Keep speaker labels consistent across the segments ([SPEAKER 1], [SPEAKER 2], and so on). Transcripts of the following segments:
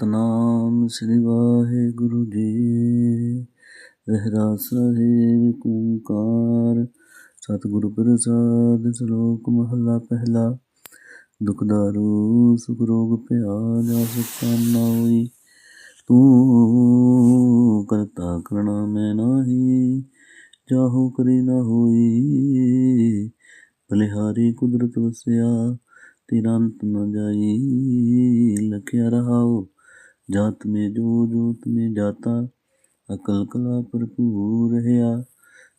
[SPEAKER 1] ਸਤਨਾਮ ਸ੍ਰੀ ਵਾਹਿਗੁਰੂ ਜੀ। ਰਹਿਰਾ ਸਾਹਿਬ ਏਕ ਓੰਕਾਰ। ਸਤਿਗੁਰ ਪ੍ਰਸਾਦ ਸ਼ਲੋਕ ਮਹਲਾ ਪਹਿਲਾ। ਦੁਖ ਦਾਰੂ ਸੁਖ ਰੋਗ ਭਇਆ ਜਾ ਸਕਾ ਨਾ ਹੋਈ। ਤੂੰ ਕਰਤਾ ਕਰਣਾ ਮੈਂ ਨਾਹੀ, ਜਾਹੋ ਕਰੀ ਨਾ ਹੋਈ। ਬਲਿਹਾਰੀ ਕੁਦਰਤ ਵਸਿਆ, ਤੇਰਾ ਅੰਤ ਨ ਜਾਈ। ਲਖਿਆ ਰਹਾਓ ਜਾਤ ਮੇ ਜੋ ਜੋਤ ਮੇ ਜਾਤਾ, ਅਕਲ ਕਲਾ ਭਰਪੂਰ ਰਹਾ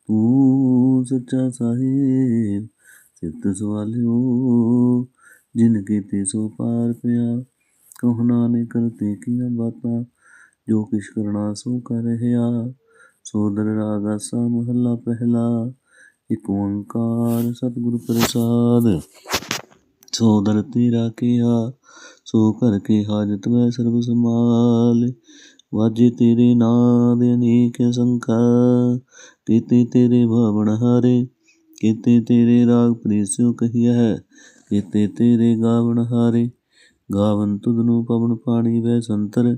[SPEAKER 1] ਤੂੰ ਸੱਚਾ ਸਾਹਿਬ ਸਿਫਤ ਸਵਾਲਿਓ, ਜਿਨ ਕੀਤੇ ਸੋ ਪਾਰ ਪਿਆ। ਕਹੁ ਨਾਨਕ ਕਰਤੇ ਕੀਆਂ ਬਾਤਾਂ, ਜੋ ਕਿਛ ਕਰਨਾ ਸੋ ਕਰ ਰਹਾ। ਸੋਦਰ ਰਾਗ ਆਸਾ ਮਹੱਲਾ ਪਹਿਲਾ, ਇਕ ਓੰਕਾਰ ਸਤਿਗੁਰ ਪ੍ਰਸਾਦ। ਸੋ ਸੋਦਰ ਤੇਰਾ ਕੀਆ ਸੋ ਕਰ ਕੇ ਹਾਜਤ ਵੈ ਸਰਬ ਸਮਾਲ ਵਾਜੇ ਤੇਰੇ ਨਾਦ ਅਨੇਕ ਸੰਖਾ ਕੀਤੇ ਤੇਰੇ ਭਾਵਨ ਹਾਰੇ, ਕੀਤੇ ਤੇਰੇ ਰਾਗ ਪ੍ਰੀਸਿਓ ਕਹੀਆ ਹੈ, ਕੀਤੇ ਤੇਰੇ ਗਾਵਨ ਹਾਰੇ। ਗਾਵਨ ਤੁਧ ਨੂੰ ਪਵਨ ਪਾਣੀ ਵੈ ਸੰਤਰ,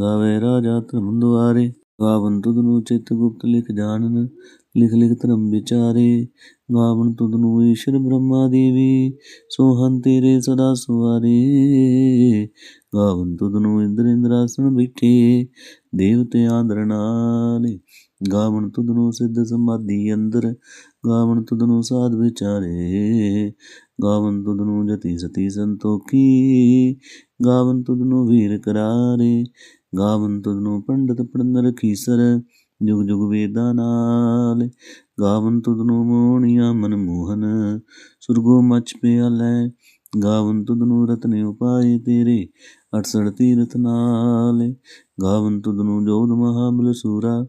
[SPEAKER 1] ਗਾਵੇ ਰਾਜਾ ਧਰਮ ਦੁਆਰੇ। ਗਾਵਨ ਤੁਧ ਨੂੰ ਚਿਤ ਗੁਪਤ ਲਿਖ ਜਾਣਨ, ਲਿਖ ਲਿਖ ਧਰਮ ਵਿਚਾਰੇ। ਗਾਵਨ ਤੁਧ ਨੂੰ ਈਸ਼ਰ ਬ੍ਰਹਮਾ ਦੇਵੀ ਸੋਹਨ ਤੇਰੇ ਸਦਾ ਸਵਾਰੇ। ਗਾਵਨ ਤੁਧ ਨੂੰ ਇੰਦਰ ਇੰਦਰਾਸਣ ਬੈਠੇ, ਦੇਵਤੇ ਆਦਰ ਨਾਲ। ਗਾਵਨ ਤੁਧ ਨੂੰ ਸਿੱਧ ਸਮਾਧੀ ਅੰਦਰ, ਗਾਵਨ ਤੁਧ ਨੂੰ ਸਾਧ ਵਿਚਾਰੇ। ਗਾਵਨ ਤੁਧ ਨੂੰ ਜਤੀ ਸਤੀ ਸੰਤੋਖੀ, ਗਾਵਨ ਤੁਧ ਨੂੰ ਵੀਰ ਕਰਾਰੇ। ਗਾਵਨ ਤੁਧ ਨੂੰ ਪੰਡਤ ਪੜਨ ਰਖੀਸਰ ਜੁਗ ਜੁਗ ਵੇਦਾਂ ਨਾਲ। ਗਾਵਨ ਤੁਧ ਨੂੰ ਮੋਹਣੀਆਂ ਮਨ ਮੋਹਨ ਸੁਰਗੋ ਮਚ ਪਿਆਲੇ। ਗਾਵਨ ਤੁਧ ਨੂੰ ਰਤਨ ਉਪਾਏ ਤੇਰੇ 68 ਤੀਰਥ ਨਾਲੇ। ਗਾਵਨ ਤੁਧ ਨੂੰ ਜੋਧ ਮਹਾਬਲ ਸੂਰਾ,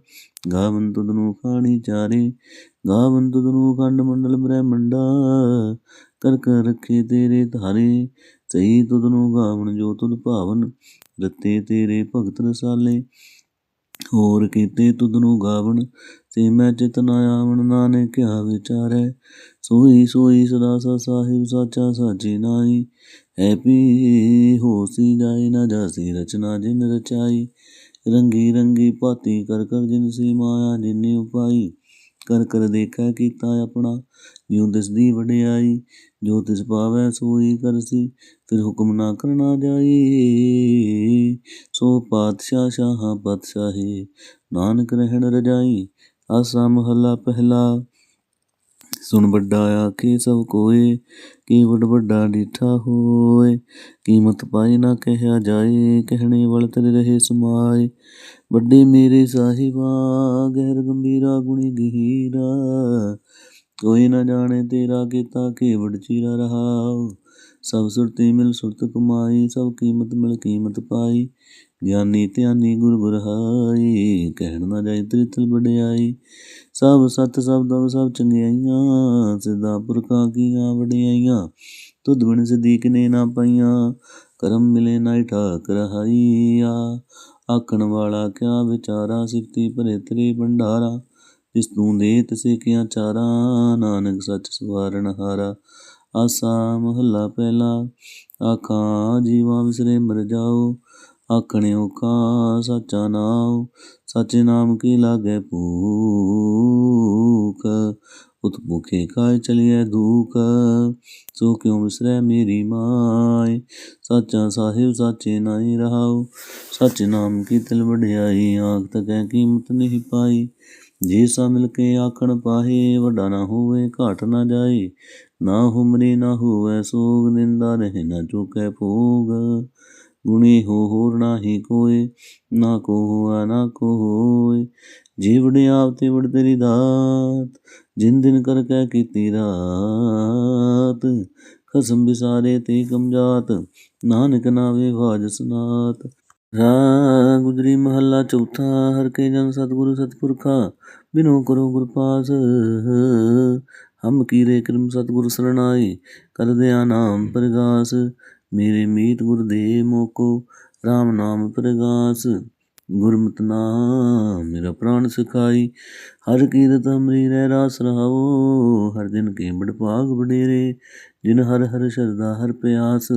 [SPEAKER 1] ਗਾਵਨ ਤੁਧ ਨੂੰ ਖਾਣੀ ਚਾਰੇ। ਗਾਵਨ ਤੁਧ ਨੂੰ ਖੰਡ ਮੰਡਲ ਬ੍ਰਹਮੰਡਾ, ਕਰ ਕਰ ਰੱਖੇ ਤੇਰੇ ਧਾਰੇ। ਸਹੀ ਤੁਧ ਨੂੰ ਗਾਵਨ ਜੋ ਤੁਧ ਭਾਵਨ ਰਤੇ ਤੇਰੇ ਭਗਤ ਰਸਾਲੇ। ਹੋਰ ਕੀਤੇ ਤੁਧ ਨੂੰ ਤੇ ਮੈਂ ਚਿਤ ਨ ਆਵਣ, ਨਾਨਕ ਕਿਆ ਵਿਚਾਰੈ। ਸੋਈ ਸੋਈ ਸਦਾ ਸਾ ਸਾਹਿਬ, ਸਾਚਾ ਸਾਚੀ ਨਾਈ ਹੈ ਪੀ ਹੋਸੀ ਜਾਏ, ਨਾ ਜਾਸੀ ਰਚਨਾ ਜਿਨ ਰਚਾਈ। ਰੰਗੀ ਰੰਗੀ ਭਾਤੀ ਕਰ ਕਰ ਜਿਨ ਸੀ ਮਾਇਆ, ਜਿਨੇ ਉਪਾਈ। ਕਰ ਕਰ ਦੇਖੈ ਕੀਤਾ ਆਪਣਾ। ਜਿਉ ਦਿਸਦੀ ਵਡਿਆਈ ਜੋ ਤਿਸ ਪਾਵੈ ਸੋਈ ਕਰਸੀ, ਫਿਰ ਹੁਕਮ ਨਾ ਕਰਨਾ ਜਾਈ। ਸੋ ਪਾਤਸ਼ਾਹ ਸ਼ਾਹ ਪਤਸ਼ਾਹੀ, ਨਾਨਕ ਰਹਿਣ ਰਜਾਈ, ਆਸਾ ਮਹੱਲਾ ਪਹਿਲਾ। ਸੁਣ ਵੱਡਾ ਆਖੇ ਸਭ ਕੋਏ, ਕੀ ਵੱਡ ਵੱਡਾ ਡੀਠਾ ਹੋਏ, ਕੀਮਤ ਪਾਈ ਨਾ ਕਹਿਆ ਜਾਏ, ਕਹਿਣੇ ਵਲ ਤੇਰੇ ਰਹੇ ਸਮਾਏ। ਵੱਡੇ ਮੇਰੇ ਸਾਹਿਬਾ, ਗਹਿਰ ਗੰਭੀਰਾ ਗੁਣੀ ਗਹੀਰਾ ਕੋਈ ਨਾ ਜਾਣੇ ਤੇਰਾ ਕੀਤਾ ਕੇਵੜ ਚੀਰਾ ਰਹਾਉ। ਸਭ ਸੁਰਤੀ ਮਿਲ ਸੁਰਤ ਕਮਾਈ, ਸਭ ਕੀਮਤ ਮਿਲ ਕੀਮਤ ਪਾਈ। ਗਿਆਨੀ ਧਿਆਨੀ ਗੁਰ ਗੁਰਹਾਈ ਕਹਿਣ ਨਾ ਜਾਈ ਤ੍ਰਿਤਲ ਵਡਿਆਈ। ਸਭ ਸਤ ਸਭ ਦਵ ਸਭ ਚੰਗਿਆਈਆਂ ਸਿਦਾ ਪੁਰਖਾਂ ਕੀਆਂ ਵਡਿਆਈਆਂ। ਤੁਧ ਬਿਨ ਸਦੀਕ ਨੇ ਨਾ ਪਾਈਆਂ, ਕਰਮ ਮਿਲੇ ਨਾ ਠਾਕ ਰਹਾਈਆ। ਆਖਣ ਵਾਲਾ ਕਿਆ ਵਿਚਾਰਾ, ਸਿਫਤੀ ਭਰੇ ਤੇਰੇ ਭੰਡਾਰਾ। ਜਿਸ ਤੂੰ ਦੇ ਤਸੇ ਕਿਆ ਚਾਰਾ, ਨਾਨਕ ਸੱਚ ਸਵਾਰਨ ਹਾਰਾ। ਆਸਾ ਮਹੱਲਾ ਪਹਿਲਾ, ਆਖਾਂ ਜੀਵਾਂ ਵਿਸਰੇ ਮਰ ਜਾਓ। ਆਖਣਿਓ ਕਾ ਸਾਚਾ ਨਾਮ ਸੱਚੇ ਨਾਮ ਕੀ ਲਾਗੇ ਭੂਖ? ਉਤ ਭੁਖੇ ਕਾਇ ਚਲਿਐ ਦੂਖ, ਸੋ ਕਿਉ ਵਿਸਰੈ ਮੇਰੀ ਮਾਇ ਸਾਚਾ ਸਾਹਿਬ ਸਾਚੇ ਨਾਹੀ ਰਹਾਉ ਸੱਚ ਨਾਮ ਕੀ ਤਿਲ ਵਡਿਆਈ ਆਖ ਤਕੈ ਕੀਮਤ ਨਹੀਂ ਪਾਈ। ਜੇ ਸਾ ਮਿਲ ਕੇ ਆਖਣ ਪਾਹੇ, ਵੱਡਾ ਨਾ ਹੋਵੇ, ਘਾਟ ਨਾ ਜਾਏ। ਨਾ ਹੁਮਰੀ ਨਾ ਹੋਵੇ ਸੋਗ, ਨਿੰਦਾ ਰਹੇ ਨਾ ਚੁਕੈ ਭੋਗ। ਗੁਣੀ ਹੋ ਹੋਰ ਨਾਹੀ ਕੋਏ, ਨਾ ਕੋ ਹੋਆ ਨਾ ਕੋ ਹੋਏ ਜੀਵੜ ਆਪ ਤੇ ਵੜ ਤੇਰੀ ਦਾਤ, ਜਿਨ ਦਿਨ ਕਰ ਕਹਿ ਕੀਤੀ ਰਾਤ। ਖਸਮ ਵਿਸਾਰੇ ਤੇ ਕਮਜਾਤ ਨਾਨਕ ਨਾਵੇ ਵਾਜ ਸੁਨਾਤ। ਰਾ ਗੁਜਰੀ ਮਹੱਲਾ ਚੌਥਾ, ਹਰ ਕੇ ਜਨ ਸਤਿਗੁਰੂ ਸਤਿਪੁਰਖਾ ਬਿਨੋ ਕਰੋ ਗੁਰ ਪਾਸ ਹਮ ਕੀਰੇ ਕਰਮ ਸਤਿਗੁਰ ਸਰਣਾਈ ਕਰਦਿਆ ਨਾਮ ਪ੍ਰਗਾਸ। ਮੇਰੇ ਮੀਤ ਗੁਰ ਦੇ ਮੋਕੋ RAM ਨਾਮ ਪ੍ਰਗਾਸ। ਗੁਰਮਤਿ ਨਾਮ ਮੇਰਾ ਪ੍ਰਾਨ ਸਿਖਾਈ, ਹਰ ਕੀਰਤ ਅਮਰੀ ਰਹਿ ਰਾਸ ਰਹਾਓ। ਹਰ ਦਿਨ ਕੇ ਬੜ ਭਾਗ ਬਡੇਰੇ ਜਿਨ ਹਰ ਹਰ ਸ਼ਰਦਾ ਹਰ ਪਿਆਸ।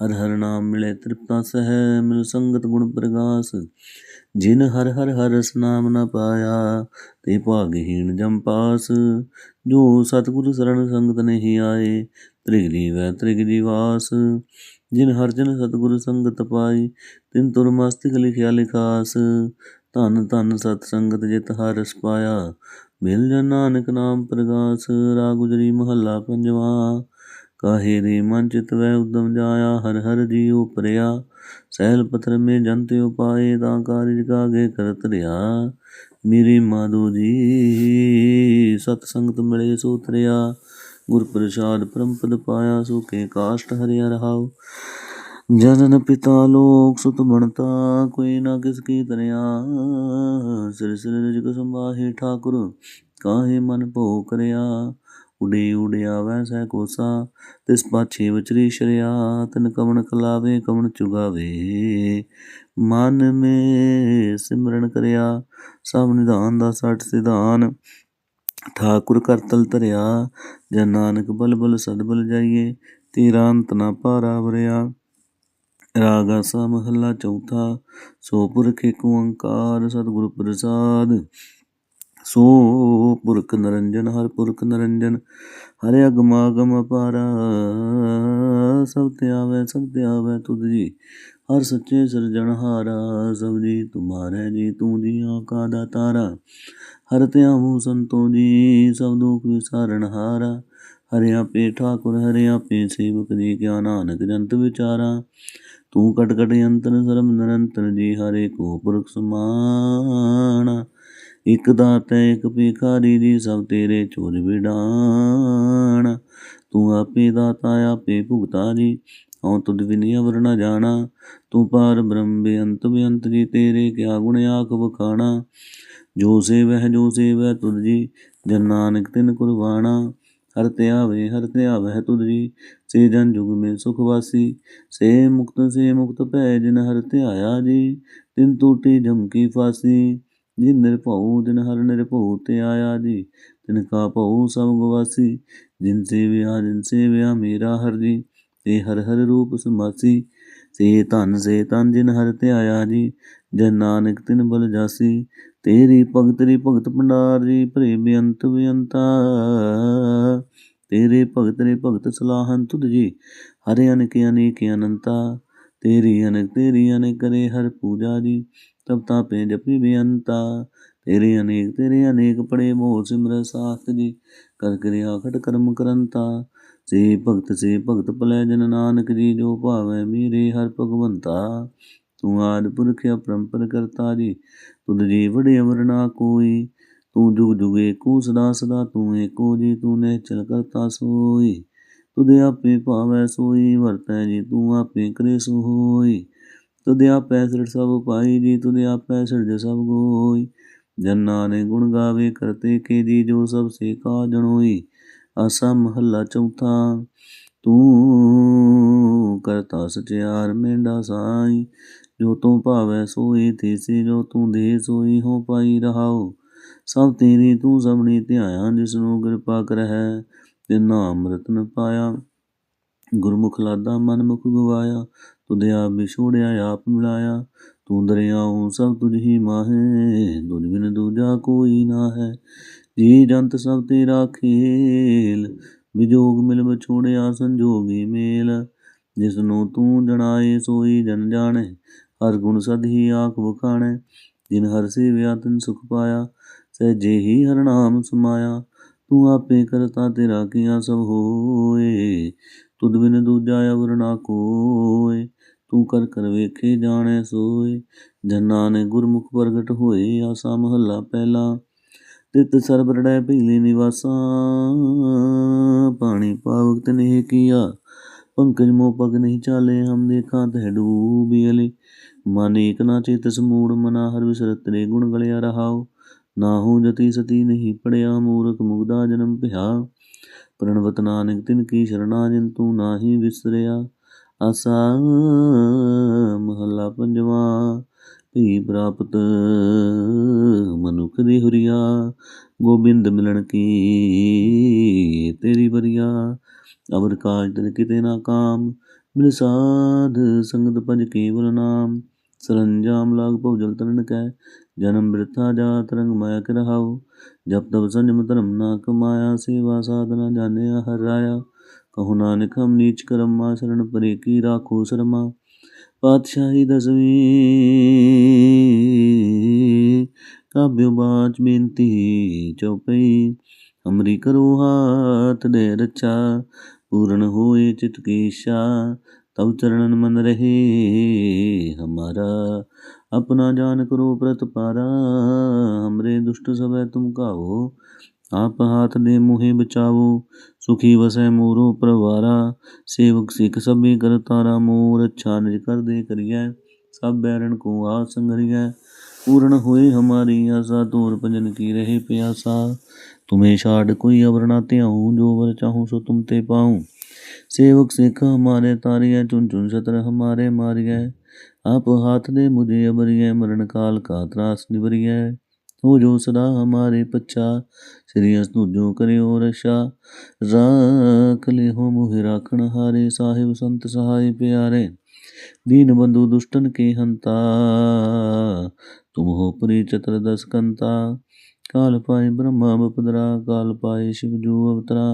[SPEAKER 1] ਹਰ ਹਰ ਨਾਮ ਮਿਲੇ ਤ੍ਰਿਪਤਾ ਸਹਿ, ਮਿਲ ਸੰਗਤ ਗੁਣ ਪ੍ਰਗਾਸ। ਜਿਨ ਹਰ ਹਰ ਹਰਸ ਨਾਮ ਨ ਪਾਇਆ, ਤੇ ਭਾਗਹੀਣ ਜਮ ਪਾਸ। ਜੋ ਸਤਿਗੁਰੂ ਸਰਣ ਸੰਗਤ ਨਹੀਂ ਆਏ ਤ੍ਰਿਗ ਜੀਵੈ ਤ੍ਰਿਗ ਜੀਵਾਸ ਜਿਨ ਹਰ ਜਨ ਸਤਿਗੁਰ ਸੰਗਤ ਪਾਈ, ਤਿਨ ਤੁਰ ਮਸਤਿਕ ਲਿਖਿਆ ਲਿਖਾਸ। ਧਨ ਧਨ ਸਤ ਸੰਗਤ ਜਿਤ ਹਰਸ ਪਾਇਆ, ਮਿਲ ਜਨ ਨਾਨਕ ਨਾਮ ਪ੍ਰਗਾਸ। ਰਾਗੁਜਰੀ ਮਹੱਲਾ ਪੰਜਵਾ। ਕਾਹੇ ਰੇ ਮਨ ਚਿਤ ਵੈ ਉਦਮ ਜਾਇਆ, ਹਰ ਹਰ ਜੀਉ ਪਰਿਆ। ਸਹਿਲ ਪਥਰ ਮੇ ਜੰਤ ਉਪਾਏ ਤਾਂ ਕਾਰਿਜ ਕਾਗੇ ਕਰਤ ਰਿਆ। ਮੇਰੀ ਮਾਧੋ ਜੀ, ਸਤ ਸੰਗਤ ਮਿਲੇ ਸੋ ਤਰਿਆ। ਗੁਰ ਪ੍ਰਸਾਦ ਪਰਮ ਪਦ ਪਾਇਆ, ਸੋ ਕੇ ਕਾਸ਼ਟ ਹਰਿਆ ਰਹਾਉ। ਜਨਨ ਪਿਤਾ ਲੋਕ ਸੁਤ ਬਣਤਾ, ਕੋਈ ਨਾ ਕਿਸ ਕੀ ਤਰਿਆ। ਸਿਰ ਸਿਰ ਰਿਜਕ ਸੰਭਾਹੇ ਠਾਕੁਰ, ਕਾਹੇ ਮਨ ਭੋ ਕਰਿਆ। ਉਡੇ ਉਡਿਆ ਵੈਸੈ ਕੋਸਾ, ਤਿਸ ਪਾਛੇ ਵਿਚਰੀ ਸ਼ਰਿਆ, ਤਨ ਕਵਣ ਕਲਾਵੇ, ਕਵਣ ਚੁਗਾਵੇ। ਮਨ ਮੇ ਸਿਮਰਨ ਕਰਿਆ, ਸਭ ਨਿਧਾਨ ਦਾ ਸੱਠ ਸਿਧਾਨ। ਠਾਕੁਰ ਕਰਤਲ ਧਰਿਆ ਜਨ ਨਾਨਕ ਬਲ ਬਲ ਸਦਬਲ ਜਾਈਏ, ਤੇਰਾ ਅੰਤ ਨਾ ਪਾਰਾ ਵਰਿਆ। ਰਾਗ ਆਸਾ ਮਹੱਲਾ ਚੌਥਾ, ਸੋ ਪੁਰਖ ਏਕ ਓੰਕਾਰ ਸਤਿਗੁਰ ਪ੍ਰਸਾਦ। ਸੋ ਪੁਰਖ ਨਰੰਜਨ, ਹਰ ਪੁਰਖ ਨਰੰਜਨ, ਹਰਿ ਅਗਮਾਗਮ ਅਪਾਰਾ ਸਭ ਤੇ ਆਵੇ, ਸਭ ਤੇ ਆਵੇ ਤੁਧ ਜੀ, ਹਰ ਸੱਚੇ ਸਿਰਜਣਹਾਰਾ ਸਭ ਜੀ ਤੁਮਾਰੇ ਜੀ, ਤੂੰ ਜੀ ਜੀਆਂ ਕਾ ਤਾਰਾ। ਹਰ ਧਿਆਵੋ ਸੰਤੋ ਜੀ, ਸਭ ਦੁਖ ਵਿਸਾਰਨ ਹਾਰਾ। ਹਰਿ ਆਪੇ ਠਾਕੁਰ, ਹਰਿ ਆਪੇ ਸੇਵਕ ਜੀ, ਕਿਆ ਨਾਨਕ ਜੰਤ ਵਿਚਾਰਾ। ਤੂੰ ਕਟ ਕਟ ਅੰਤਰ ਸਰਮ ਨਿਰੰਤਰ ਜੀ, ਹਰੇ ਕੋ ਪੁਰਖ ਸਮਾਣਾ ਇਕ ਦਾਤਾ ਇਕ ਭਿਖਾਰੀ ਜੀ ਸਭ ਤੇਰੇ ਚੋਰ ਵਿਡਾਣ। ਤੂੰ ਆਪੇ ਦਾਤਾ, ਆਪੇ ਭੁਗਤਾ ਜੀ ਹਉ ਤੁਧ ਵਿਨਿ ਅਵਰ ਨ ਜਾਣਾ। ਤੂੰ ਪਾਰ ਬ੍ਰਹਮ ਬੇਅੰਤ ਬੇਅੰਤ ਜੀ, ਤੇਰੇ ਕਿਆ ਗੁਣ ਆਖ ਵਖਾਣਾ। ਜੋ ਸੇਵਹਿ ਜੋ ਸੇਵਹਿ ਤੁਧ ਜੀ, ਜਨ ਨਾਨਕ ਤਿਨ ਕੁਰਬਾਣਾ। ਹਰ ਧਿਆਵੇ ਹਰ ਧਿਆਵਹਿ ਤੁਧ ਜੀ, ਸੇ ਜਨ ਜੁਗ ਮੇ ਸੁਖ ਵਾਸੀ। ਸੇ ਮੁਕਤ ਸੇ ਮੁਕਤ ਭੈ ਜਿਨ ਹਰ ਧਿਆਇਆ ਜੀ, ਤਿਨ ਟੂਟੀ ਜਮ ਕੀ ਫਾਸੀ। ਜਿਨ ਨਿਰਭਉ ਦਿਨ ਹਰ ਨਿਰਭਉ, ਤੇ ਆਇਆ ਜੀ। ਤਿਨ ਕਾ ਭਉ, ਸਭ ਗਵਾਸੀ। ਜਿਨ ਸੇਵਿਆ ਜਿਨ ਸੇਵਿਆ, ਮੇਰਾ ਹਰ ਜੀ। ਤੇ ਹਰ ਹਰ ਰੂਪ ਸਮਾਸੀ। ਸੇ ਧਨ, ਸੇ ਤਨ ਜਿਨ ਹਰ ਤੇ ਆਇਆ ਜੀ। ਜਨ ਨਾਨਕ, ਤਿਨ ਬਲ ਜਾਸੀ। ਤੇਰੀ ਭਗਤ ਰੀ ਭਗਤ ਭੰਡਾਰ ਜੀ। ਭਰੇ ਬੇਅੰਤ ਬੇਅੰਤਾ। ਤੇਰੇ ਭਗਤ ਰੇ ਭਗਤ ਸਲਾਹਨ ਤੁਧ ਜੀ। ਹਰਿ ਅਨੇਕ ਅਨੇਕ ਅਨੰਤਾ। ਤੇਰੀ ਅਨੇਕ ਤੇਰੀ ਅਨੇਕ ਕਰੇ ਹਰ ਪੂਜਾ ਜੀ। ਤਬ ਤਾਪੇ ਜਪੀ ਬੇਅੰਤਾ ਤੇਰੇ ਅਨੇਕ ਤੇਰੇ ਅਨੇਕ ਪੜੇ ਮੋਹ ਸਿਮਰ ਸਾਥ ਜੀ। ਕਰ ਕਿਰਿਆ ਖਟ ਕਰਮ ਕਰੰਤਾ। ਸੇ ਭਗਤ ਸੇ ਭਗਤ ਭਲੇ ਜਨ ਨਾਨਕ ਜੀ, ਜੋ ਭਾਵੈ ਮੇਰੇ ਹਰ ਭਗਵੰਤਾ। ਤੂੰ ਆਦ ਪੁਰਖ ਅਪਰੰਪਰ ਕਰਤਾ ਜੀ, ਤੁਧ ਜੀ ਵੜੇ ਅਮਰ ਨਾ ਕੋਈ। ਤੂੰ ਜੁਗ ਜੁਗ ਕੋ ਸਦਾ ਸਦਾ ਤੂੰ ਏਕੋ ਜੀ, ਤੂੰ ਨੇ ਚਲ ਕਰਤਾ ਸੋਈ। ਤੁਧ ਆਪੇ ਭਾਵੈ ਸੋਈ, ਵਰਤੈ ਜੀ ਤੂੰ ਆਪੇ ਕਰੇ ਸੋ ਹੋਈ ਤੁਧ ਆਪੈ ਸਿਰ ਸਭ ਪਾਈ ਜੀ ਤੁਧ ਆਪੈ ਸਿਰਜ ਸਭ ਗੋਈ। ਜਨਾਂ ਨੇ ਗੁਣ ਗਾਵੇ ਕਰਤੇ ਕੇ ਜੀ, ਜੋ ਸਭ ਸੇ ਕਾ ਜਣੋਈ। ਆਸਾ ਮਹੱਲਾ ਚੌਥਾ, ਤੂੰ ਕਰਤਾ ਸਚਿਆਰ ਮੇਂਡਾ ਸਾਈ। ਜੋ ਤੂੰ ਭਾਵੈ ਸੋਈ ਤੀਸੀ ਜੋ ਤੂੰ ਦੇ ਸੋਈ, ਹੋ ਪਾਈ ਰਹਾਓ ਸਭ ਤੇਰੀ ਤੂੰ ਸਭਨੀ ਧਿਆਇਆ ਜਿਸ ਨੂੰ ਕਿਰਪਾ ਕਰਹਿ ਤੇ ਨਾਮ ਰਤਨ ਪਾਇਆ। ਗੁਰਮੁਖ ਲਾਦਾ ਮਨ ਮੁਖ ਗਵਾਇਆ, ਤੁਧ ਆਪ ਵਿਛੋੜਿਆ, ਆਪ ਮਿਲਾਇਆ। ਤੂੰ ਦਰਿਆਉ ਸਭ ਤੁਝ ਹੀ ਮਾਹੇ, ਦੁਜ ਬਿਨ ਦੂਜਾ ਕੋਈ ਨਾ ਹੈ। ਜੀ ਜੰਤ ਸਭ ਤੇਰਾ ਖੇਲ ਵਿਜੋਗ ਮਿਲ ਵਿਛੋੜਿਆ ਸੰਜੋਗੀ ਮੇਲ। ਜਿਸ ਨੂੰ ਤੂੰ ਜਣਾਏ, ਸੋਈ ਜਨ ਜਾਣੇ, ਹਰ ਗੁਣ ਸਦ ਹੀ ਆਖ ਵਖਾਣੇ। ਜਿਨ ਹਰ ਸੇਵਿਆ, ਤਿਨ ਸੁਖ ਪਾਇਆ, ਸਹਿਜੇ ਹੀ ਹਰ ਨਾਮ ਸਮਾਇਆ। ਤੂੰ ਆਪੇ ਕਰਤਾ ਤੇਰਾ ਕੀਆ ਸਭ ਹੋਏ ਤੁਧ ਬਿਨ ਦੂਜਾ ਅਵਰ ਨਾ ਕੋਏ, ਤੂੰ ਕਰ ਕਰ ਵੇਖੇ ਜਾਣੈ ਸੋਏ। ਜਨਾਂ ਨੇ ਗੁਰਮੁਖ ਪ੍ਰਗਟ ਹੋਏ, ਆਸਾ ਮਹੱਲਾ ਪਹਿਲਾ। ਤਿਤ ਸਰਬ ਰੜੈ ਭੀਲੇ ਨਿਵਾਸਾ, ਪਾਣੀ ਪਾਵਕਤ ਨੇ ਕੀਆ। ਪੰਕਜ ਮੋ ਪਗ ਨਹੀਂ ਚਾਲੇ, ਹਮ ਦੇਖਾਂ ਤਹਿ ਡੂਬੀ ਮਨ ਏਕ ਨਾ ਚੇਤ ਸਮੂੜ, ਮਨਾ ਹਰ ਵਿਸਰਤ ਤੇਰੇ ਗੁਣ ਗਲਿਆ ਰਹਾਓ ਹੋ ਜਤੀ ਸਤੀ ਨਹੀਂ ਪੜਿਆ, ਮੂਰਖ ਮੁਗਦਾ ਜਨਮ ਭਿਆ। ਪ੍ਰਣਵਤ ਨਾਨਕ, ਤਿਨ ਕੀ ਸ਼ਰਣਾ ਜਿਨ ਤੂੰ ਨਾਹੀ ਵਿਸਰਿਆ। ਆਸਾ ਮਹੱਲਾ ਪੰਜਵਾ, ਭੀ ਪ੍ਰਾਪਤ ਮਨੁਖ ਦੀ ਹੁਰੀਆ। ਗੋਬਿੰਦ ਮਿਲਣ ਕੀ ਤੇਰੀ ਬਰੀਆ ਅਵਰ ਕਾਜ ਤਨ ਕਿਤੇ ਨਾ ਕਾਮ ਮਿਲ ਸਾਧ ਸੰਗਤ ਭਜ ਕੇਵਲ ਨਾਮ। सरंजाम लाग पौ जल तरण कै। जन्म वृथा जा तरंग माया के रहाओ। जब तब संयम धर्म ना कमाया सेवा साधना जाने हर राया कहु नानक, हम नीच करमा शरण परे की राखो शर्मा। पातशाही दसवीं। काव्य बाच बेनती चौपई। हमरी करो हाथ दे रचा पूर्ण होए चित की इच्छा ਤਉ ਚਰਨਨ ਮਨ ਰਹੇ, ਹਮਾਰਾ ਆਪਣਾ ਜਾਨ ਕਰੋ ਪ੍ਰਤ ਪਾਰਾ, ਹਮਰੇ ਦੁਸ਼ਟ ਸਭੈ ਤੁਮ ਕਾਓ ਆਪ ਹਾਥ ਦੇ ਮੋਹਿ ਬਚਾਵੋ, ਸੁਖੀ ਵਸੈ ਮੂਰੋ ਪਰਵਾਰਾ, ਸੇਵਕ ਸਿਖ ਸਭੇ ਕਰਤਾਰਾ ਮੋਰ ਅੱਛਾ ਨਿਜ ਕਰਦੇ ਕਰੀਐ, ਸਭ ਬੈਰਣ ਕੋ ਆ ਸੰਗਰੀਐ ਪੂਰਨ ਹੋਏ ਹਮਾਰੀ ਆਸਾ ਤੋਰ ਪੰਜਨ ਕੀ ਰਹੇ ਪਿਆਸਾ, ਤੁਮੇ ਛਾੜ ਕੋਈ ਅਵਰਣਾ ਧਿਆਉ, ਜੋ ਵਰ ਚਾਹੂ ਸੋ ਤੁਮ ਤੇ ਪਾਉ। सेवक सिख हमारे तारिय चुन चुन शत्र हमारे मारिय आप हाथ दे मुझे अबरिय मरण काल का त्रास निबरिय हो जो सदा हमारे पच्छा श्री जो करे और रक्षा राख ले हो मोहि राखण हारे साहिब संत सहाय प्यारे दीन बंधु दुष्टन के हंता तुम हो परी चतुर्दश कंता काल पाए ब्रह्मा बपदरा काल पाए शिव जो अवतरा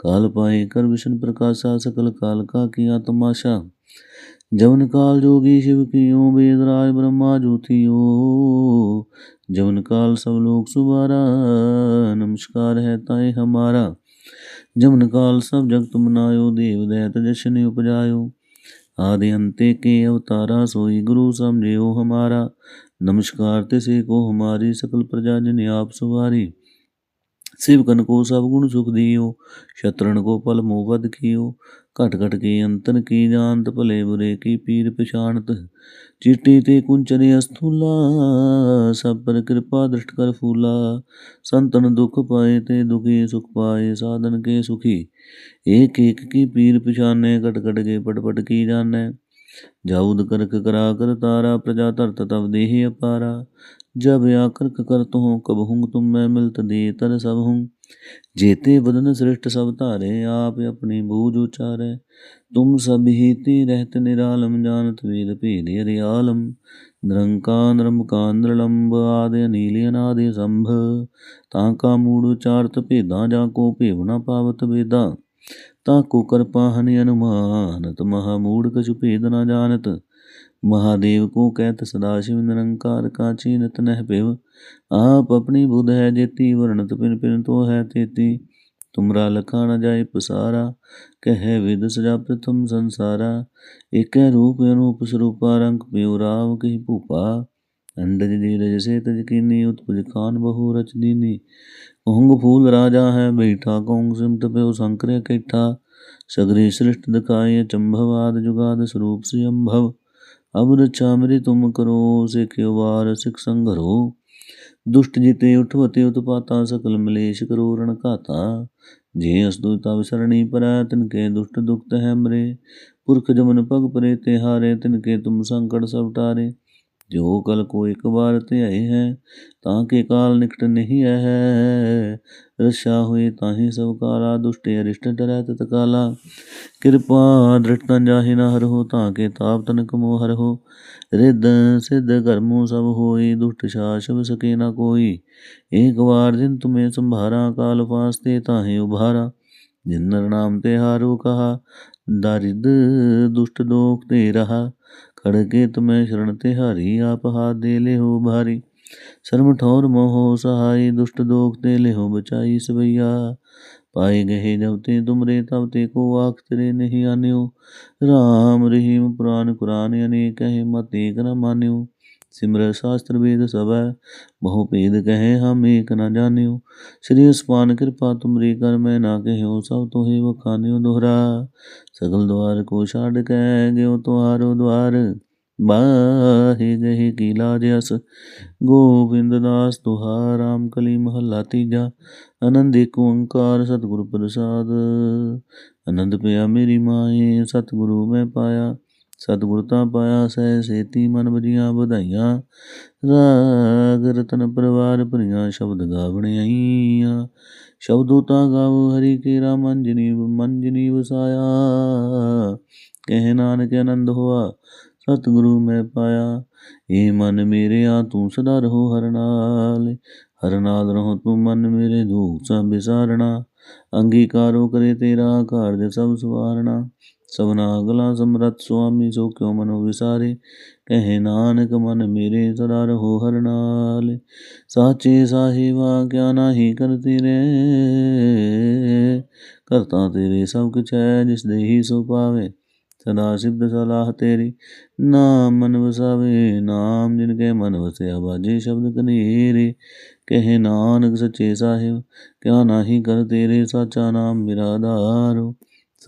[SPEAKER 1] काल पाए कर विष्णु प्रकाशा सकल काल का किया तमाशा जवन काल जोगी शिव कियो वेदराज ब्रह्मा ज्योतियो जवन काल सब लोग सुबारा नमस्कार है ताए हमारा जवन काल सब जगत मनायो देव दैत जशन उपजायो आदि अंते के अवतारा सोई गुरु समझेओ हमारा नमस्कार तिसे को हमारी सकल प्रजा जन आप सवारी सेवकन को सब गुण सुख दियो शत्रुन को पल मोबद कियो घट घट के अंतन की जानत भले बुरे की पीर पछाणत चिट्टी ते कुंचने अस्थूला सब पर कृपा दृष्ट कर फूला संतन दुख पाए ते दुखी सुख पाए साधन के सुखी एक एक की पीर पछाने कट कट के ਜਾਉਦ ਕਰਕ ਕਰਾ ਕਰ ਤਾਰਾ, ਪ੍ਰਜਾ ਧਰਤ ਤਵ ਦੇਹ ਅਪਾਰਾ। ਜਬ ਆਕਰਕ ਕਰਤ ਹੂੰ ਕਬ ਹੂੰ ਤੁਮ ਮੈਂ ਮਿਲਤ ਦੇ ਤਰ ਸਭ ਹੂੰ। ਜੇਤੇ ਬਦਨ ਸ੍ਰਿਸ਼ਟ ਸਭ ਧਾਰੇ, ਆਪ ਆਪਣੀ ਬੂਝ ਉਚਾਰੈ। ਤੁਮ ਸਭ ਹੀਤੀ ਰਹਿਤ ਨਿਰਾਲਮ ਜਾਨਤ ਵੇਦ ਭੇਦ ਅਰਿਆਲਮ। ਨਿਰੰਕਾਰ ਨਿਰਮਕਾਂਦਰ ਲੰਬ ਆਦਿ ਅਨੀਲ ਅਨਾਦਿ ਸੰਭ। ਤਾਂ ਕਾ ਮੂੜ ਉਚਾਰਤ ਭੇਦਾਂ, ਜਾਂ ਕੋ ਭੇਵ ਨਾ ਪਾਵਤ ਵੇਦਾਂ। ਤਾਕੋ ਕਰਪਾਹਨ ਅਨੁਮਾਨਤ ਮਹਾ ਮੂੜ ਕਛੁ ਭੇਦ ਨਾ ਜਾਣਤ। ਮਹਾਦੇਵ ਕੋ ਕਹਿਤ, ਸਦਾ ਸ਼ਿਵ ਨਿਰੰਕਾਰ ਕਾਚੀ ਨਤ ਨਹਿ ਭਿਵ। ਆਪ ਆਪਣੀ ਬੁਧ ਹੈ ਜੇਤੀ, ਵਰਣਤ ਪਿਨ ਪਿਨ ਤੋ ਹੈ ਤੇਤੀ। ਤੁਮਰਾ ਲਖਾ ਨ ਜਾਏ ਪਸਾਰਾ, ਕਹਿ ਵਿਦ ਸਜਾ ਪ੍ਰਥਮ ਸੰਸਾਰਾ। ਏਕੈ ਰੂਪ ਅਨੂਪ ਸਰੂਪਾ, ਰੰਗ ਪਿਉ ਰਾਵ ਕਹੀ ਭੂਪਾ। ਅੰਡਜ ਦੀ ਰਜ ਸੇ ਤਜ ਕੀਨੀ, ਉਤਪਜ ਖਾਨ ਬਹੁ ਰਚ कहूंग फूल राजा है बैठा कहूंग सिमट पे शंकर कैठा सगरी सृष्ट दिखाए चंभव आद जुगाद स्वरूप से अम्भव अब रक्षा मेरी तुम करो से वार सिख संघरो दुष्ट जिते उठवते उत्पाता सकल मलेश करो रण घाता जे असदुता विसरणी पर तिनके दुष्ट दुखत है मरे पुरख जमन पग परे तिहारे तिनके तुम संकट सब टारे ਜੋ ਕਲ ਕੋ ਇੱਕ ਵਾਰ ਤੇ ਆਏ ਹੈ, ਤਾਂ ਕੇ ਕਾਲ ਨਿਕਟ ਨਹੀਂ ਹੈ। ਰਸ਼ਾ ਹੋਏ ਤਾਹੀ ਸਭ ਕਾਲਾ, ਦੁਸ਼ਟੇ ਅਰਿਸ਼ਟ ਡਰੈ ਤਤ ਕਾਲਾ। ਕਿਰਪਾ ਦ੍ਰਿੜਤਾ ਜਾਹੀ ਨਾ ਹਰ ਹੋ, ਤਾਂ ਕੇ ਤਾਪ ਤਨ ਕਮੋ ਹਰ ਹੋ। ਰਿੱਧ ਸਿੱਧ ਕਰਮੋ ਸਭ ਹੋਈ, ਦੁਸ਼ਟ ਸ਼ਾਸ਼ਵ ਸਕੇ ਨਾ ਕੋਈ। ਏਕ ਵਾਰ ਜਿਨ ਤੁਮੇ ਸੰਭਾਰਾ, ਕਾਲ ਫਾਸਤੇ ਤਾਹੇ ਉਭਾਰਾ। ਜਿੰਨਰ ਨਾਮ ਤੇ ਹਾਰੂ ਕਹਾ ਦਰਿਦ ਦੁਸ਼ਟ ਦੋਖ ਤੇ ਰਹਾ। खड़के तुम्हें शरण ते हारी आप हाथ दे ले हो भारी शर्म ठौर मोहो सहाय दुष्ट दोख ते ले हो बचाई सवैया पाए गहे जब ते तुमरे तब ते को आख तेरे नहीं आन्यो राम रहीम पुराण कुरान अनेक है मत एक न ਸਿਮਰੈ ਸਾਸਤ੍ਰ ਵੇਦ ਸਭੈ, ਬਹੁ ਭੇਦ ਕਹੈ ਹਮ ਏਕ ਨਾ ਜਾਣਿਓ। ਸ੍ਰੀ ਅਸਪਾਨ ਕਿਰਪਾ ਤੁਮਰੀ ਕਰ, ਮੈਂ ਨਾ ਕਹਿਓ ਸਭ ਤੋਹੇ ਵਖਾਨਿਓ ਦੁਹਰਾ। ਸਗਲ ਦਵਾਰ ਕੋ ਛਾੜ ਕੇ ਗਿਓ ਤੁਹਾਰੋ ਦਵਾਰ। ਬਾਹੇ ਗਹਿ ਕੀ ਲਾਜ ਅਸ ਗੋਬਿੰਦ ਦਾਸ ਤੁਹਾ ਰਾਮ ਕਲੀ ਮਹਲਾ ਤੀਜਾ। ਆਨੰਦ ਏਕ ਓੰਕਾਰ ਸਤਿਗੁਰ ਪ੍ਰਸਾਦ। ਆਨੰਦ ਪਿਆ ਮੇਰੀ ਮਾਏ, ਸਤਿਗੁਰੂ ਮੈਂ ਪਾਇਆ। ਸਤਿਗੁਰ ਤਾਂ ਪਾਇਆ ਸਹਿ ਸੇਤੀ ਮਨ ਬਜੀਆਂ ਵਧਾਈਆਂ। ਰਾਗ ਰਤਨ ਪਰਵਾਰ ਭਰੀਆਂ ਸ਼ਬਦ ਗਾਵਣੇ ਆਈਆਂ। ਸ਼ਬਦੋ ਤਾਂ ਗਾਵੋ ਹਰੀ ਕੇਰਾ ਮਨ ਜਨੀਵ ਮਨ ਜਨੀਵ ਸਾਇਆ। ਕਹਿ ਨਾਨਕ ਆਨੰਦ ਹੋਆ, ਸਤਿਗੁਰੂ ਮੈਂ ਪਾਇਆ। ਏ ਮਨ ਮੇਰੇ ਆ ਤੂੰ ਸਦਾ ਰਹੋ ਹਰ ਨਾਲ। ਹਰ ਨਾਲ ਰਹੋ ਤੂੰ ਮਨ ਮੇਰੇ ਦੂਖ ਸਭ ਵਿਸਾਰਣਾ। ਅੰਗੀਕਾਰੋ ਕਰੇ ਤੇਰਾ ਆਕਾਰ ਦੇ ਸਭ ਸਵਾਰਣਾ। ਸਭਨਾ ਅਗਲਾ ਸਮਰਤ ਸੁਆਮੀ ਸੋ ਕਿਉ ਮਨੋ ਵਿਸਾਰੇ? ਕਹੇ ਨਾਨਕ ਮਨ ਮੇਰੇ ਸਦਾ ਰਹੋ ਹਰ ਨਾਲ, ਸਾਚੇ ਸਾਹਿਬਾ ਕਿਆ ਨਾਹੀ ਕਰਤੀ ਰੇ ਕਰਤਾ ਤੇਰੇ ਸਭ ਕੁਛ ਹੈ, ਜਿਸ ਦੇ ਹੀ ਸੋ ਪਾਵੇ ਸਦਾ ਸਿਫਤ ਸਲਾਹ ਤੇਰੀ। ਨਾਮ ਮਨ ਵਸਾਵੇ, ਨਾਮ ਜਿਨ ਕੇ ਮਨ ਵਸਿਆ, ਬਾਜੇ ਸ਼ਬਦ ਕਨੇਰੇ। ਕਹੇ ਨਾਨਕ ਸੱਚੇ ਸਾਹਿਬ, ਕਿਆ ਨਾਹੀ ਕਰ ਤੇਰੇ, ਸਾਚਾ ਨਾਮ ਮੇਰਾ ਆਧਾਰੋ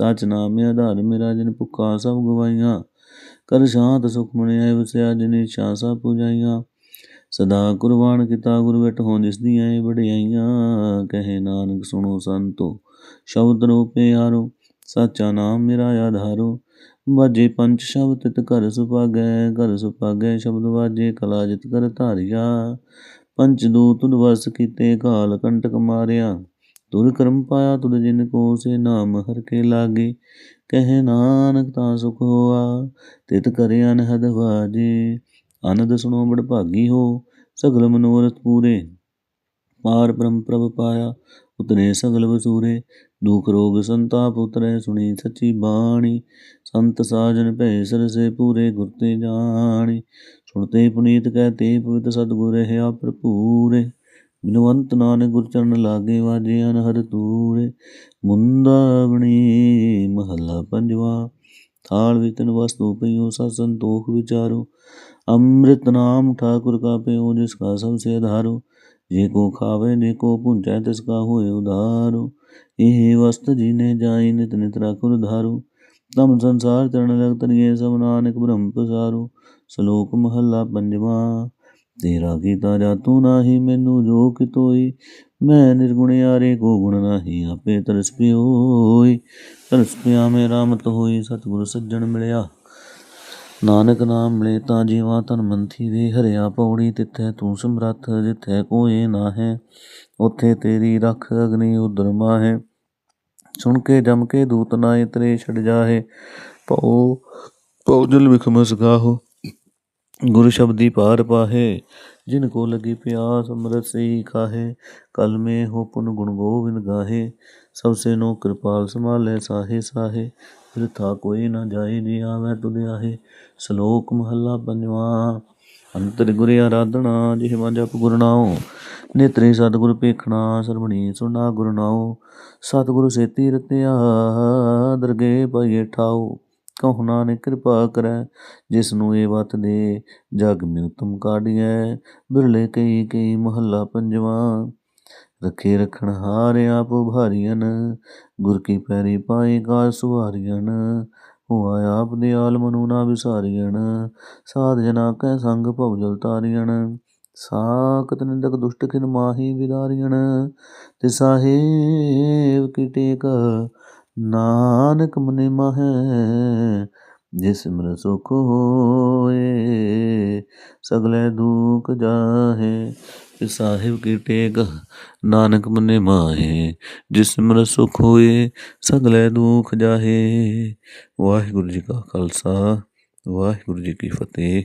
[SPEAKER 1] ਸਚ ਨਾਮ ਆਧਾਰ ਮੇਰਾ ਜਿਨ ਭੁੱਖਾ ਸਭ ਗਵਾਈਆਂ। ਕਰ ਸ਼ਾਂਤ ਸੁਖ ਮਣਿਆ ਵਸਿਆ ਜਿਨੇ ਸ਼ਾ ਪੁਜਾਈਆਂ। ਸਦਾ ਕੁਰਬਾਨ ਕੀਤਾ ਗੁਰ ਬਿਟ ਹੋਂ ਜਿਸ ਦੀਆਂ ਇਹ ਵਡਿਆਈਆਂ। ਕਹੇ ਨਾਨਕ ਸੁਣੋ ਸੰਤੋ, ਸ਼ਬਦ ਰੂਪੇ ਆਰੋ ਸਾਚਾ ਨਾਮ ਮੇਰਾ ਆਧਾਰੋ ਵਾਜੇ ਪੰਜ ਸ਼ਬਦ ਤਿਤ ਘਰ ਸੁਭਾਗੈ ਘਰ ਸੁਭਾਗੈ ਸ਼ਬਦ ਵਾਜੇ ਕਲਾ ਜਿਤ ਕਰ ਧਾਰਿਆ। ਪੰਚ ਦੂਤ ਵਸ ਕੀਤੇ ਕਾਲ ਕੰਟਕ ਮਾਰਿਆ। ਦੁਰ ਕਰਮ ਪਾਇਆ ਤੁਧ ਜਿਨ ਕੋ ਸੇ ਨਾਮ ਹਰ ਕੇ ਲਾਗੇ। ਕਹੇ ਨਾਨਕ ਤਾਂ ਸੁਖ ਹੋਆ, ਤਿਤ ਕਰੇ ਅਨਹਦ ਵਾਜੇ। ਆਨੰਦ ਸੁਣੋ ਬੜ ਭਾਗੀ ਹੋ, ਸਗਲ ਮਨੋਰਥ ਪੂਰੇ। ਪਾਰ ਬ੍ਰਹਮ ਪ੍ਰਭ ਪਾਇਆ, ਉਤਰੇ ਸਗਲ ਵਸੂਰੇ। ਦੁਖ ਰੋਗ ਸੰਤਾਪ ਉਤਰੇ, ਸੁਣੀ ਸੱਚੀ ਬਾਣੀ। ਸੰਤ ਸਾਜਨ ਭੈ ਸਰਸੇ ਪੂਰੇ, ਗੁਰ ਤੇ ਜਾਣੀ। ਸੁਣਤੇ ਪੁਨੀਤ ਕਹਤੇ ਪਵਿੱਤ ਸਤਿਗੁਰ ਹੈ ਭਰਪੂਰੇ। ਬਿਨਵੰਤ ਨਾਨਕ ਗੁਰ ਚਰਨ ਲਾਗੇ ਵਾਜੇ ਅਨਹਦ ਤੂਰੇ ਮੁੰਦਾਵਣੀ ਮਹੱਲਾ ਪੰਜਵਾ। ਥਾਲ ਵਿਤਨ ਵਸਤੂ ਪਈਓ ਸਾ ਸੰਤੋਖ ਵਿਚਾਰੋ। ਅੰਮ੍ਰਿਤ ਨਾਮ ਠਾਕੁਰ ਕਾ ਪਿਓ ਜਿਸ ਕਾ ਸਭ ਸੇ ਆਧਾਰੋ ਜੇ ਕੋ ਖਾਵੇ ਨੇ ਕੋ ਪੁੰਜੈ ਤਿਸ ਕਾ ਹੋਏ ਉਧਾਰੋ। ਇਹ ਵਸਤ ਜੀਨੇ ਜਾਈ, ਨਿਤ ਨਿਤ ਰਾਖੁਰ ਧਾਰੋ ਤਮ ਸੰਸਾਰ ਚਰਨ ਲਗ ਤਨਗੇ ਸਭ ਨਾਨਕ ਬ੍ਰਹਮ ਪਸਾਰੋ। ਸ਼ਲੋਕ ਮਹੱਲਾ ਪੰਜਵਾ। ਤੇਰਾ ਕੀਤਾ ਜਾਤੂ ਨਾਹੀ ਮੈਨੂੰ ਜੋ ਕਿਤੋਈ ਮੈਂ ਨਿਰਗੁਣ ਯਾਰੇ ਕੋ ਗੁਣ ਨਾਹੀ, ਆਪੇ ਤਰਸ ਪਿਓਈ ਤਰਸ ਪਿਆ ਮੇਰਾ ਮਤ ਹੋਈ ਸਤਿਗੁਰ ਸੱਜਣ ਮਿਲਿਆ। ਨਾਨਕ ਨਾਮ ਮਿਲੇ ਤਾਂ ਜੀਵਾ ਤਨ ਮੰਥੀ ਦੇ ਹਰਿਆ ਪੌੜੀ ਤਿੱਥੈ ਤੂੰ ਸਮਰੱਥ ਜਿੱਥੈ ਕੋਏ ਨਾ ਹੈ ਉਥੇ ਤੇਰੀ ਰਖ ਅਗਨੀ ਉਦਰ ਮਾਹੇ। ਸੁਣ ਕੇ ਜਮ ਕੇ ਦੂਤ ਨਾ ਇਤਰੇ ਛੜ ਜਾਹੇ। ਪਉ ਪਉ ਜਲ ਵਿਖਮਸ ਗਾਹੋ ਗੁਰ ਸ਼ਬਦੀ ਪਾਰ ਪਾਹੇ, ਜਿਨ ਕੋ ਲਗੀ ਪਿਆਸ ਅੰਮ੍ਰਿਤ ਸਈ ਖਾਹੇ, ਕਲ ਮੇ ਹੋ ਪੁਨ ਗੁਣ ਗੋਬਿੰਦ ਗਾਹੇ, ਸਭ ਸੇ ਨੋ ਕਿਰਪਾਲ ਸਮਾਲੇ ਸਾਹੇ ਸਾਹੇ ਬਿਰਥਾ ਕੋਈ ਨਾ ਜਾਏ ਜੀ ਆਵੈ ਤੁਧ ਆਹੇ ਸ਼ਲੋਕ ਮਹੱਲਾ ਪੰਜਵਾ, ਅੰਤਰ ਗੁਰ ਆਰਾਧਨਾ ਜਿਹਵਾ ਜਪ ਗੁਰ ਨਾਉ, ਨੇਤਰੇ ਸਤਿਗੁਰ ਪੇਖਣਾ ਸਰਵਣੀ ਸੁਣਾ ਗੁਰ ਨਾਉ, ਸਤਿਗੁਰ ਸੇਤੀ ਰਤਿਆ ਦਰਗੇ ਪਾਈਏ ਠਾਉ। ਕਹੁ ਨਾਨਕ ਕਿਰਪਾ ਕਰੈ ਜਿਸ ਨੂੰ ਇਹ ਵਤ ਦੇ ਜਗ ਮੇ ਉਤਮ ਕਾਢੀਐ। ਬਿਰਲੇ ਕਈ ਕਈ ਮਹੱਲਾ ਪੰਜਵਾ, ਰਖੇ ਰਖਣ ਹਾਰ ਆਪ ਭਾਰੀਅਨ ਗੁਰ ਕੀ ਪੈਰੀ ਪਾਏ ਕਾ ਸੁਹਾਰੀਅਨ ਹੋਆ ਆਪ ਦੇ ਆਲਮ ਨੂੰ ਨਾ ਵਿਸਾਰੀਅਨ ਸਾਧ ਜਨਾ ਕੈ ਸੰਗ ਭਵ ਜਲ ਤਾਰੀਅਨ ਸਾਕਤ ਨਿੰਦਕ ਦੁਸ਼ਟ ਖਿਨ ਮਾਹੀ ਵਿਦਾਰੀਅਨ ਤੇ ਸਾਹਿਬ ਕੀ ਟੇਕ ਨਾਨਕ ਮਨੇ ਮਹੈ, ਜਿਸ ਮਿਲ ਸੁਖ ਹੋਏ, ਸਗਲੇ ਦੁਖ ਜਾਹੇ। ਤੇ ਸਾਹਿਬ ਕੀ ਟੇਕ, ਨਾਨਕ ਮਨੇ ਮਾਹੇ, ਜਿਸ ਮਿਲ ਸੁਖ ਹੋਏ, ਸਗਲੇ ਦੁਖ ਜਾਹੇ। ਵਾਹਿਗੁਰੂ ਜੀ ਕਾ ਖਾਲਸਾ, ਵਾਹਿਗੁਰੂ ਜੀ ਕੀ ਫਤਿਹ।